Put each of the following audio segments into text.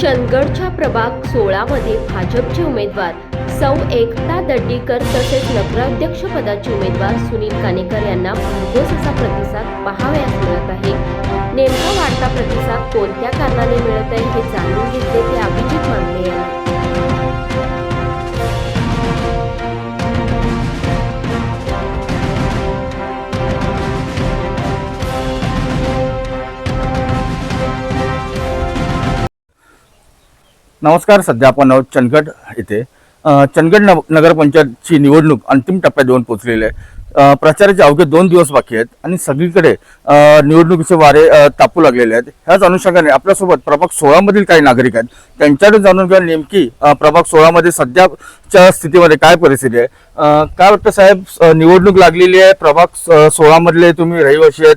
चंदगडच्या प्रभाग सोळामध्ये भाजपचे उमेदवार सौ एकता दड्डीकर तसेच नगराध्यक्षपदाचे उमेदवार सुनील कानेकर यांना भरघोस असा प्रतिसाद पाहावयास मिळत आहे. नेमका वाढता प्रतिसाद कोणत्या कारणाने मिळत आहे हे जाणून घेतले ते अभिजित मांगले यांनी. नमस्कार सध्या आपण आहोत चंदगड येथे चंदगड नव नगरपंचायतची निवडणूक अंतिम टप्प्यात येऊन पोहोचलेली आहे. प्रचाराचे अवघे दोन दिवस बाकी आहेत आणि सगळीकडे निवडणुकीचे वारे तापू लागलेले आहेत. ह्याच अनुषंगाने आपल्यासोबत प्रभाग सोळामधील काही नागरिक आहेत. त्यांच्याकडे जाणून घ्या नेमकी प्रभाग सोळामध्ये सध्याच्या स्थितीमध्ये काय परिस्थिती आहे. काय वाटतं साहेब निवडणूक लागलेली आहे. प्रभाग सोळामधले तुम्ही रहिवासी आहेत.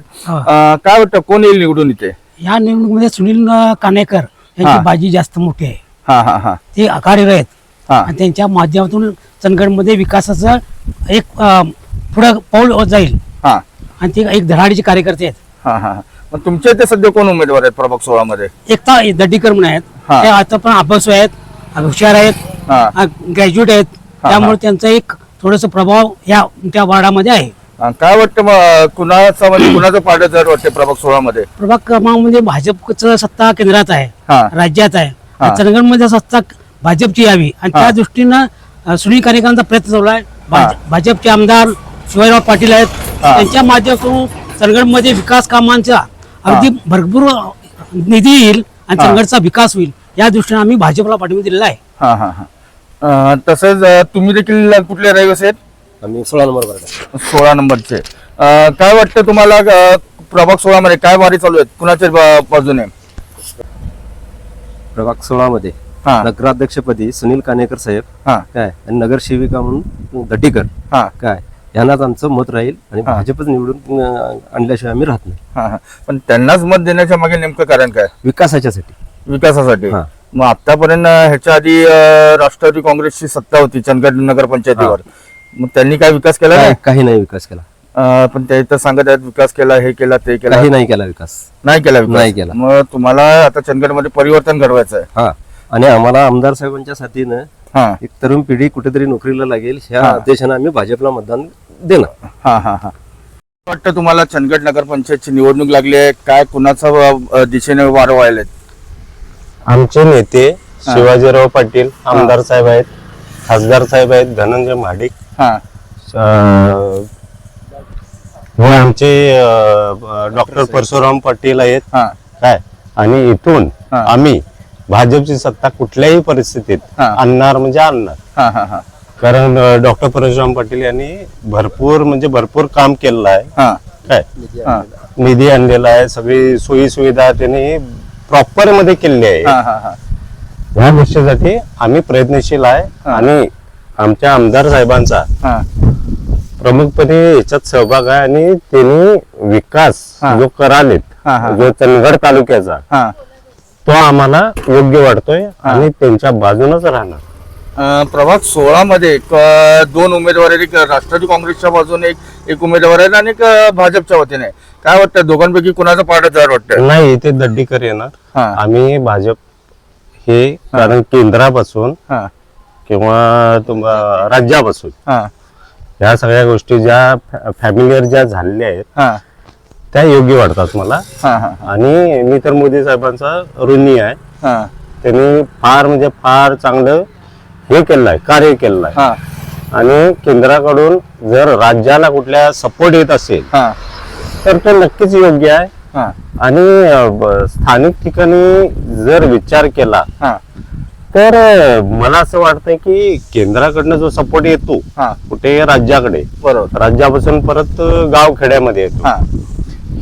काय वाटतं कोण येईल निवडून इथे? या निवडणुकीमध्ये सुनील कानेकर. यांची बाजी जास्त मोठी आहे. हा हा हा. ते कार्यरत आहेत. हा. आणि त्यांच्या माध्यमातून चंदगडमध्ये विकासाचं एक अं, पुढं पाऊल जाईल. हा. आणि ते एक धडाडीचे कार्यकर्ते आहेत. हा हा हा. मग तुमच्या इथे सध्या कोण उमेदवार आहेत प्रभाग सोळा मध्ये एकता दड्डीकर म्हणून आहेत. हा. ते आता पण अभ्यासू आहेत हुशार आहेत हा. ग्रॅज्युएट आहेत. हा. त्यामुळे त्यांचा एक थोडस प्रभाव या त्या वार्डामध्ये आहे. हा, काय वाटतं मग कुणाचा म्हणजे कुणाचं जड वाटते प्रभाग सोळा मध्ये प्रभाग क्रमांकमध्ये भाजपचं सत्ता केंद्रात आहे हा. राज्यात आहे. चंदगडमध्ये सत्ता भाजपची यावी. आणि. त्या दृष्टीनं सुनील कानेकरांचा प्रयत्न चालू आहे. भाज- भाजपचे आमदार शिवाजीराव पाटील आहेत. त्यांच्या माध्यमातून चंदगडमध्ये विकास कामांचा अगदी भरपूर निधी येईल आणि. चंदगडचा विकास होईल. या दृष्टीने आम्ही भाजपला पाठिंबा दिलेला आहे. हा हा हा. तसंच तुम्ही देखील कुठले रहिवासी आहेत? आम्ही सोळा नंबर सोळा नंबरचे. काय वाटतं तुम्हाला प्रभाग सोळा मध्ये काय वारी चालू आहेत? कुणाच्या बाजूने? प्रभाग सोळामध्ये हा. नगराध्यक्षपदी सुनील कानेकर साहेब हा. काय? आणि नगरसेविका म्हणून दड्डीकर हा. काय? यांनाच आमचं मत राहील आणि हा. भाजपच निवडून अं, आणल्याशिवाय आम्ही राहत नाही. हा हा. पण त्यांनाच मत देण्याच्या मागे नेमकं कारण काय? विकासाच्यासाठी. विकासासाठी. हा. मग आतापर्यंत ह्याच्या आधी अं, राष्ट्रवादी काँग्रेसची सत्ता होती चंदगड नगरपंचायतीवर. मग त्यांनी काय विकास केला काय? नाही? काही नाही विकास केला. अं, पण ते तर सांगत आहेत विकास केला हे केला ते केला. काही नाही केला विकास. नाही केला विकास. नाही केला. मग तुम्हाला आता चंदगडमध्ये परिवर्तन घडवायचं आहे. हा. आणि आम्हाला आमदार साहेबांच्या साथीनं हा. एक तरुण पिढी कुठेतरी नोकरीला लागेल ह्या. उद्देशानं आम्ही भाजपला मतदान देणार. हा हा हा. वाटतं तुम्हाला चंदगड नगरपंचायतची निवडणूक लागली आहे? काय कुणाचा अं, दिशेने वारं व्हायला आमचे नेते शिवाजीराव पाटील आमदार साहेब आहेत खासदार साहेब आहेत धनंजय महाडिक हा. अं, व आमचे डॉक्टर परशुराम पाटील आहेत. हा. काय? आणि इथून हा. आम्ही भाजपची सत्ता कुठल्याही परिस्थितीत हा. आणणार म्हणजे आणणार. हा हा हा. कारण डॉक्टर परशुराम पाटील यांनी भरपूर म्हणजे भरपूर काम केलेलं आहे. हा. काय? हा. निधी आणलेला आहे. सगळी सोयी सुविधा त्यांनी प्रॉपरमध्ये केलेली आहे. हा हा हा. ह्या गोष्टीसाठी आम्ही प्रयत्नशील आहे. हा. आणि आमच्या आमदार साहेबांचा हा. प्रमुखपणे याच्यात सहभाग आहे आणि त्यांनी विकास हा. जो करालेत हा, हा. जो चंदगड तालुक्याचा हा. तो आम्हाला योग्य वाटतोय आणि त्यांच्या बाजूनच राहणार. अं, प्रभाग सोळा मध्ये दोन उमेदवार आहेत. एक राष्ट्रवादी काँग्रेसच्या बाजूने एक एक उमेदवार आहेत आणि एक अं, भाजपच्या वतीने काय वाटतं दोघांपैकी कुणाचं पारडं जड वाटतं नाही इथे दड्डीकर येणार. हा. आम्ही भाजप हे कारण केंद्रापासून हा. किंवा तुम राज्यापासून. हा. ह्या सगळ्या गोष्टी ज्या फॅमिलियर ज्या झालेल्या आहेत हा. त्या योग्य वाटतात मला. हा हा आणि मी तर मोदी साहेबांचा ऋणी आहे. त्यांनी फार म्हणजे फार चांगलं हे केलं आहे कार्य केलेलं आहे आणि केंद्राकडून जर राज्याला कुठल्या सपोर्ट येत असेल हा. तर तो नक्कीच योग्य आहे. हा. आणि स्थानिक ठिकाणी जर विचार केला तर मला असं वाटतंय की केंद्राकडनं जो सपोर्ट येतो हा. कुठे राज्याकडे बरोबर. राज्यापासून परत गाव खेड्यामध्ये येतो. हा.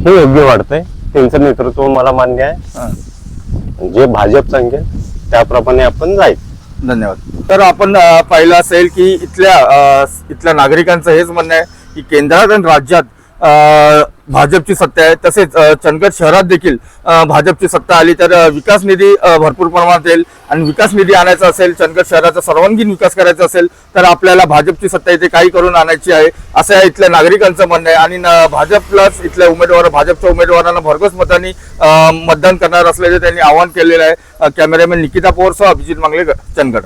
हे योग्य वाटतंय. त्यांचं नेतृत्व मला मान्य आहे. जे भाजप सांगेल त्याप्रमाणे आपण जायचं धन्यवाद. तर आपण अ, पाहिलं असेल की इथल्या अ, इथल्या नागरिकांचं हेच म्हणणं आहे की केंद्रात आणि राज्यात अ, भाजपची सत्ता आहे. तसेच चंदगड शहरात देखील भाजपची सत्ता आली तर विकास निधी भरपूर प्रमाणात येईल. आणि विकास निधी आणायचा असेल चंदगड शहराचा सर्वांगीण विकास करायचा असेल तर आपल्याला भाजपची सत्ता इथे काही करून आणायची आहे असं या इथल्या नागरिकांचं म्हणणं आहे. आणि भाजपलाच इथल्या उमेदवार भाजपच्या उमेदवारांना भरघोस मतांनी मतदान करणार असल्याचे त्यांनी आवाहन केलेलं आहे. कॅमेरामॅन निकिता पवारसह अभिजित मांगले चंदगड.